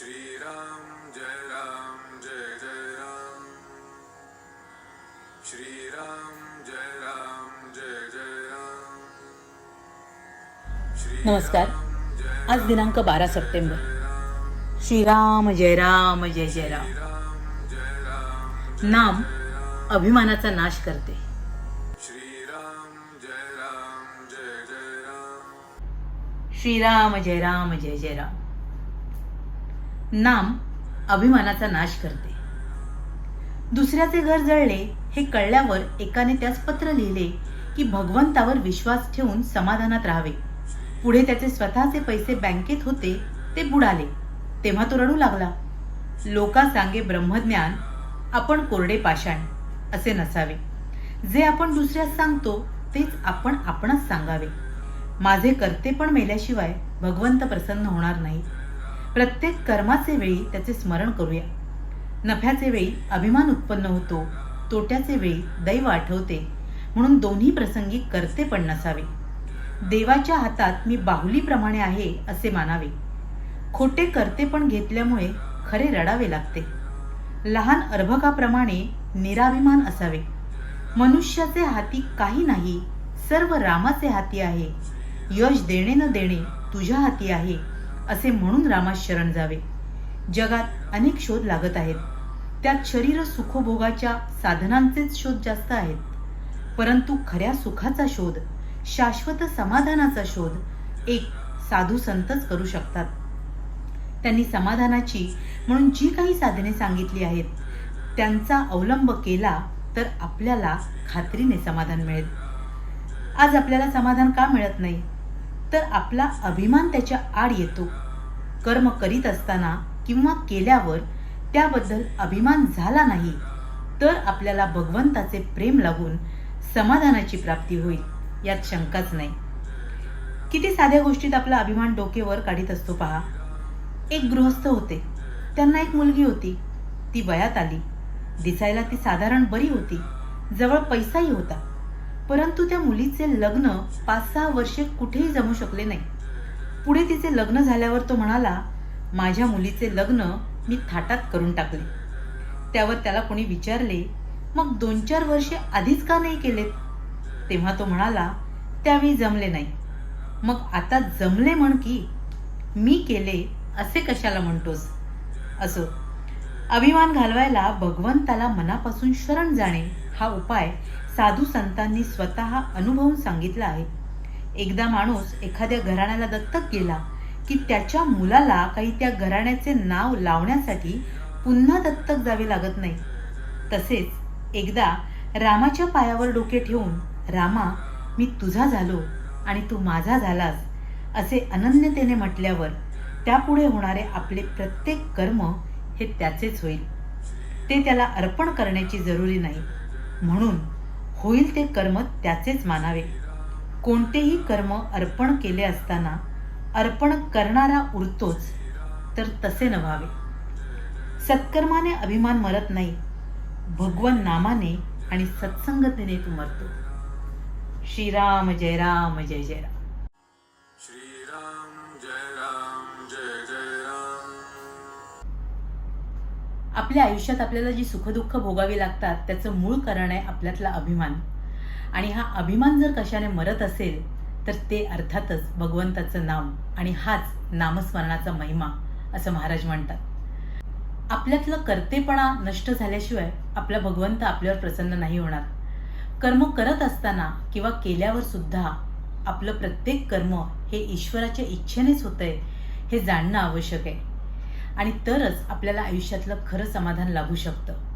श्रीराम जय राम जय जय राम। श्रीराम जय राम जय जय राम। नमस्कार. आज दिनांक बारा सप्टेंबर. श्रीराम जय राम जय जय राम. नाम अभिमानाचा नाश करते. श्रीराम जय राम जय जय राम श्रीराम जय राम जय जय राम नाम अभिमानाचा नाश करते. दुसऱ्याचे घर जळले हे कळल्यावर एकाने त्यास पत्र लिहिले की भगवंतावर विश्वास ठेवून समाधानात राहावे. पुढे त्याचे स्वतःचे पैसे बँकेत होते ते बुडाले. तेव्हा तो रडू लागला. लोका सांगे ब्रह्मज्ञान आपण कोरडे पाषाण असे नसावे. जे आपण दुसऱ्यास सांगतो तेच आपण आपणच सांगावे. माझे कर्ते पण मेल्याशिवाय भगवंत प्रसन्न होणार नाही प्रत्येक कर्माचे वेळी त्याचे स्मरण करूया. नफ्याचे वेळी अभिमान उत्पन्न होतो तोट्याचे वेळी दैव आठवते म्हणून दोन्ही प्रसंगी करते पण नसावे. देवाच्या हातात मी बाहुलीप्रमाणे आहे असे मानावे. खोटे करते पण घेतल्यामुळे खरे रडावे लागते. लहान अर्भकाप्रमाणे निराभिमान असावे. मनुष्याचे हाती काही नाही सर्व रामाचे हाती आहे. यश देणे न देणे तुझ्या हाती आहे. असे म्हणून रामास शरण जावे. जगात अनेक शोध लागत आहेत. त्यात शरीर सुखभोगाच्या साधनांचेच शोध जास्त आहेत. परंतु खऱ्या सुखाचा शोध शाश्वत समाधानाचा शोध एक साधू संतच करू शकतात. त्यांनी समाधानाची म्हणून जी काही साधने सांगितली आहेत त्यांचा अवलंब केला तर आपल्याला खात्रीने समाधान मिळेल. आज आपल्याला समाधान का मिळत नाही? तर आपला अभिमान त्याच्या आड येतो. कर्म करीत असताना किंवा केल्यावर त्याबद्दल अभिमान झाला नाही तर आपल्याला भगवंताचे प्रेम लागून समाधानाची प्राप्ती होईल यात शंकाच नाही. किती साध्या गोष्टीत आपला अभिमान डोकेवर काढीत असतो पहा. एक गृहस्थ होते. त्यांना एक मुलगी होती. ती वयात आली. दिसायला ती साधारण बरी होती. जवळ पैसाही होता. परंतु त्या मुलीचे लग्न पाच सहा वर्षे कुठेही जमू शकले नाही. पुढे तिचे लग्न झाल्यावर तो म्हणाला माझ्या मुलीचे लग्न मी थाटात करून टाकले. त्यावर त्याला कोणी विचारले मग दोन चार वर्षे आधीच का नाही केलेत? तेव्हा तो म्हणाला त्यावेळी जमले नाही. मग आता जमले म्हण की मी केले असे कशाला म्हणतोस? असो. अभिमान घालवायला भगवंताला मनापासून शरण जाणे हा उपाय साधू संतांनी स्वतः अनुभवून सांगितला आहे. एकदा माणूस एखाद्या घराण्याला दत्तक गेला की त्याच्या मुलाला काही त्या घराण्याचे नाव लावण्यासाठी पुन्हा दत्तक जावे लागत नाही. तसेच एकदा रामाच्या पायावर डोके ठेवून रामा मी तुझा झालो आणि तू माझा झालास असे अनन्यतेने म्हटल्यावर त्यापुढे होणारे आपले प्रत्येक कर्म हे त्याचेच होईल. ते त्याला अर्पण करण्याची जरुरी नाही. म्हणून होईल ते कर्म त्याचेच मानावे. कोणतेही कर्म अर्पण केले असताना अर्पण करणारा उरतोच तर तसे नव्हावे. सत्कर्माने अभिमान मरत नाही. भगवन नामाने आणि सत्संगतेने तू मरतो. श्रीराम जय राम जय जय राम. श्रीराम जय राम जय जय राम. आपल्या आयुष्यात आपल्याला जी सुखदुःख भोगावी लागतात त्याचं मूळ कारण आहे आपल्यातला अभिमान. आणि हा अभिमान जर कशाने मरत असेल तर ते अर्थातच भगवंताचं नाम आणि हाच नामस्मरणाचा महिमा असं महाराज म्हणतात. आपल्यातलं कर्तेपणा नष्ट झाल्याशिवाय आपला भगवंत आपल्यावर प्रसन्न नाही होणार. कर्म करत असताना किंवा केल्यावर सुद्धा आपलं प्रत्येक कर्म हे ईश्वराच्या इच्छेनेच होतंय हे जाणणं आवश्यक आहे. आणि तरच आपल्याला आयुष्यातलं खरं समाधान लाभू शकतं.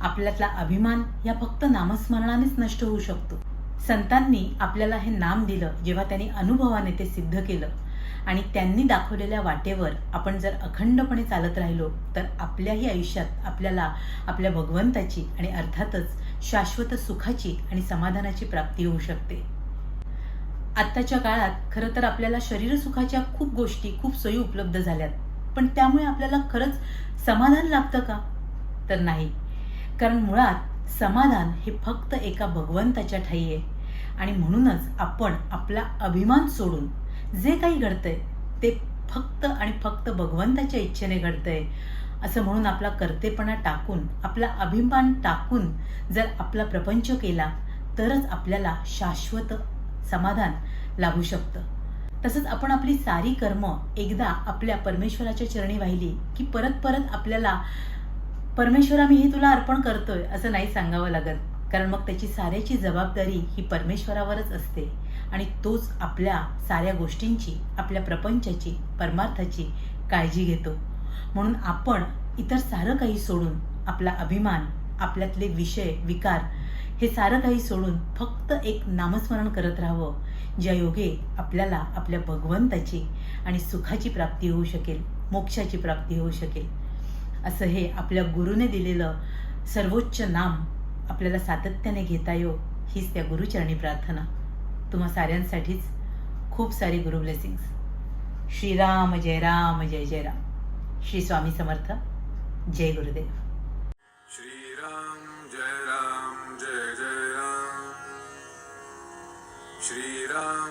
आपल्यातला अभिमान या फक्त नामस्मरणानेच नष्ट होऊ शकतो. संतांनी आपल्याला हे नाम दिलं जेव्हा त्यांनी अनुभवाने ते सिद्ध केलं. आणि त्यांनी दाखवलेल्या वाटेवर आपण जर अखंडपणे चालत राहिलो तर आपल्याही आयुष्यात आपल्याला आपल्या भगवंताची आणि अर्थातच शाश्वत सुखाची आणि समाधानाची प्राप्ती होऊ शकते. आत्ताच्या काळात खरं तर आपल्याला शरीर सुखाच्या खूप गोष्टी खूप सोयी उपलब्ध झाल्यात. पण त्यामुळे आपल्याला खरंच समाधान लाभतं का? तर नाही. कारण मुळात समाधान हे फक्त एका भगवंताच्या ठाई आहे आणि म्हणूनच आपण आपला अभिमान सोडून जे काही घडतंय ते फक्त आणि फक्त भगवंताच्या इच्छेने घडतंय असं म्हणून आपला कर्तेपणा टाकून आपला अभिमान टाकून जर आपला प्रपंच केला तरच आपल्याला शाश्वत समाधान लाभू शकतं. तसंच आपण आपली सारी कर्म एकदा आपल्या परमेश्वराच्या चरणी वाहिली की परत परत आपल्याला परमेश्वरा मी हे तुला अर्पण करतोय असं नाही सांगावं लागत. कारण मग त्याची साऱ्याची जबाबदारी ही परमेश्वरावरच असते. आणि तोच आपल्या साऱ्या गोष्टींची आपल्या प्रपंचाची परमार्थाची काळजी घेतो. म्हणून आपण इतर सारं काही सोडून आपला अभिमान आपल्यातले विषय विकार हे सारं काही सोडून फक्त एक नामस्मरण करत राहावं ज्या योगे आपल्याला आपल्या भगवंताची आणि सुखाची प्राप्ती होऊ शकेल मोक्षाची प्राप्ती होऊ शकेल. असं हे आपल्या गुरुने दिलेलं सर्वोच्च नाम आपल्याला सातत्याने घेता येऊ हीच त्या गुरुचरणी प्रार्थना. तुम्हा साऱ्यांसाठीच खूप सारी गुरु ब्लेसिंग्स श्रीराम जय राम जय जय राम. श्री स्वामी समर्थ. जय गुरुदेव. श्रीराम जय राम जय जय राम. श्रीराम